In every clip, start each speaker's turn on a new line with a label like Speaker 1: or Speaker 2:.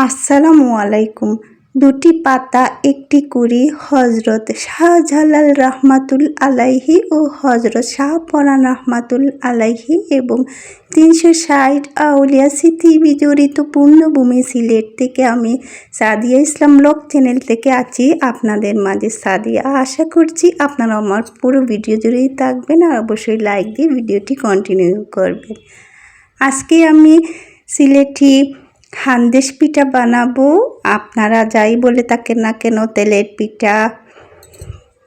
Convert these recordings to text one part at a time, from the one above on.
Speaker 1: আসসালামু আলাইকুম। দুটি পাতা, একটি কুড়ি হজরত শাহজালাল রহমাতুল আলাইহি ও হজরত শাহপরান রহমাতুল আলাইহি এবং তিনশো ষাট আউলিয়া স্মৃতি বিজড়িত পূর্ণভূমি সিলেট থেকে আমি সাদিয়া ইসলাম ব্লগ চ্যানেল থেকে আছি আপনাদের মাঝে সাদিয়া। আশা করছি আপনারা আমার পুরো ভিডিও জুড়েই থাকবেন আর অবশ্যই লাইক দিয়ে ভিডিওটি কন্টিনিউ করবেন। আজকে আমি সিলেটি হান্দেশ পিঠা বানাবো। আপনারা যাই বলে থাকেন না কেন, তেলের পিঠা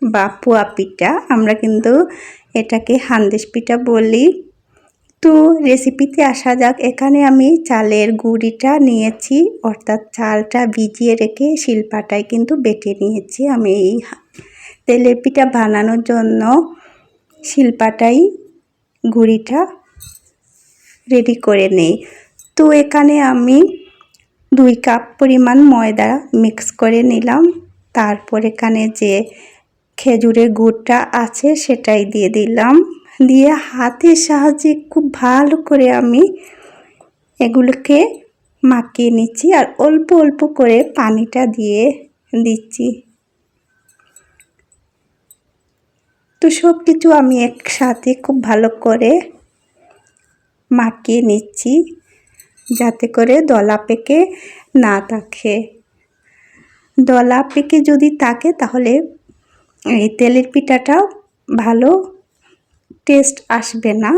Speaker 1: বা পোয়া পিঠা, আমরা কিন্তু এটাকে হান্দেশ পিঠা বলি। তো রেসিপিতে আসা যাক। এখানে আমি চালের গুঁড়িটা নিয়েছি, অর্থাৎ চালটা ভিজিয়ে রেখে শিলপাটায় কিন্তু বেটে নিয়েছি আমি এই তেলের পিঠা বানানোর জন্য। শিল্পাটাই গুঁড়িটা রেডি করে নেই। তো এখানে আমি দুই কাপ পরিমাণ ময়দা মিক্স করে নিলাম। তারপর এখানে যে খেজুরের গুড়টা আছে সেটাই দিয়ে দিলাম। দিয়ে হাতের সাহায্যে খুব ভালো করে আমি এগুলোকে মাখিয়ে নিচ্ছি আর অল্প অল্প করে পানিটা দিয়ে দিচ্ছি। তো সব কিছু আমি একসাথে খুব ভালো করে মাখিয়ে নিচ্ছি। যাতে করে দলা পেকে না থাকে। দলা পেকে যদি থাকে তাহলে এই তেলের পিঠাটা ভালো টেস্ট আসবে না।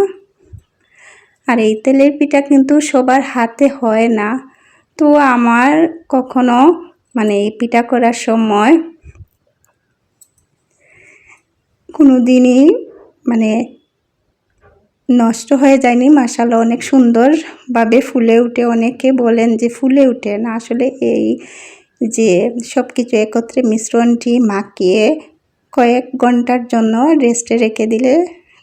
Speaker 1: আর এই তেলের পিঠা কিন্তু সবার হাতে হয় না। তো আমার কখনো মানে এই পিঠা করার সময় কোনো দিনই মানে নষ্ট হয়ে যায়নি মাসাল্লাহ অনেক সুন্দরভাবে ফুলে উঠে। অনেকে বলেন যে ফুলে উঠে না, আসলে এই যে সব কিছু একত্রে মিশ্রণটি মাখিয়ে কয়েক ঘণ্টার জন্য রেস্টে রেখে দিলে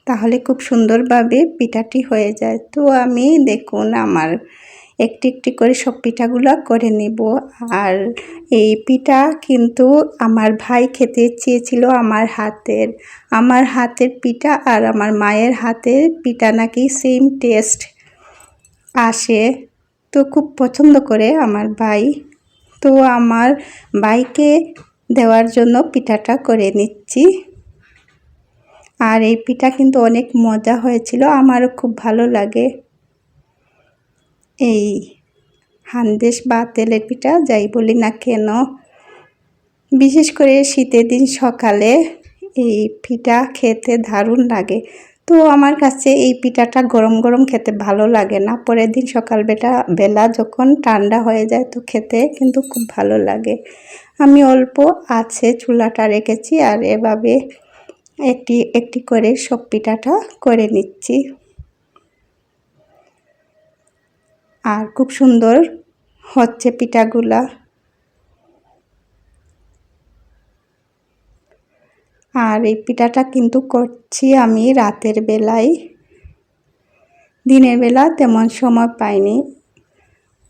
Speaker 1: তাহলে খুব সুন্দরভাবে পিঠাটি হয়ে যায়। তো আমি দেখুন, আমার একটি একটি করে সব পিঠাগুলো করে নেব। আর এই পিঠা কিন্তু আমার ভাই খেতে চেয়েছিল আমার হাতের। আমার হাতের পিঠা আর আমার মায়ের হাতের পিঠা নাকি সেম টেস্ট আসে। তো খুব পছন্দ করে আমার ভাই। তো আমার ভাইকে দেওয়ার জন্য পিঠাটা করে নিচ্ছি। আর এই পিঠা কিন্তু অনেক মজা হয়েছিল, আমারও খুব ভালো লাগে। এই হান্দেশ বা তেলের পিঠা, যাই বলি না কেন? বিশেষ করে শীতের দিন সকালে এই পিঠা খেতে দারুণ লাগে। তো আমার কাছে এই পিঠাটা গরম গরম খেতে ভালো লাগে না। পরের দিন সকালবেলা, বেলা যখন ঠান্ডা হয়ে যায় তো খেতে কিন্তু খুব ভালো লাগে। আমি অল্প আছে চুলাটা রেখেছি আর এভাবে একটি একটি করে সব পিঠাটা করে নিচ্ছি। আর খুব সুন্দর হচ্ছে পিঠাগুলা। আর এই পিঠাটা কিন্তু করছি আমি রাতের বেলায়। দিনের বেলা তেমন সময় পাইনি।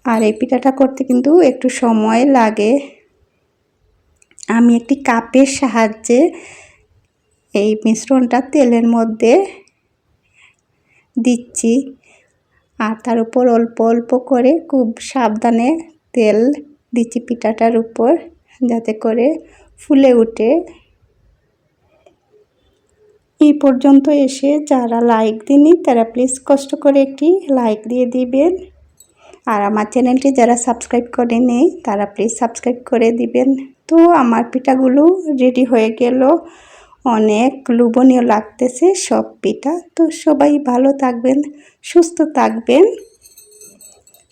Speaker 1: আর এই পিঠাটা করতে কিন্তু একটু সময় লাগে। আমি একটি কাপের সাহায্যে এই মিশ্রণটা তেলের মধ্যে দিচ্ছি। আর তার উপর অল্প অল্প করে খুব সাবধানে তেল দিচ্ছি পিঠাটার উপর, যাতে করে ফুলে উঠে। এই পর্যন্ত এসে যারা লাইক দিনই তারা প্লিজ কষ্ট করে একটি লাইক দিয়ে দিবেন। আর আমার চ্যানেলটি যারা সাবস্ক্রাইব করে নেই, তারা প্লিজ সাবস্ক্রাইব করে দিবেন। তো আমার পিঠাগুলো রেডি হয়ে গেল। অনেক লোভনীয় লাগতেছে। সব পিঠা তো সবাই ভালো থাকবেন, সুস্থ থাকবেন।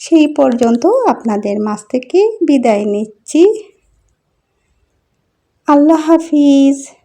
Speaker 1: সেই পর্যন্ত আপনাদের মাছ থেকে বিদায় নিচ্ছি। আল্লাহ হাফিজ।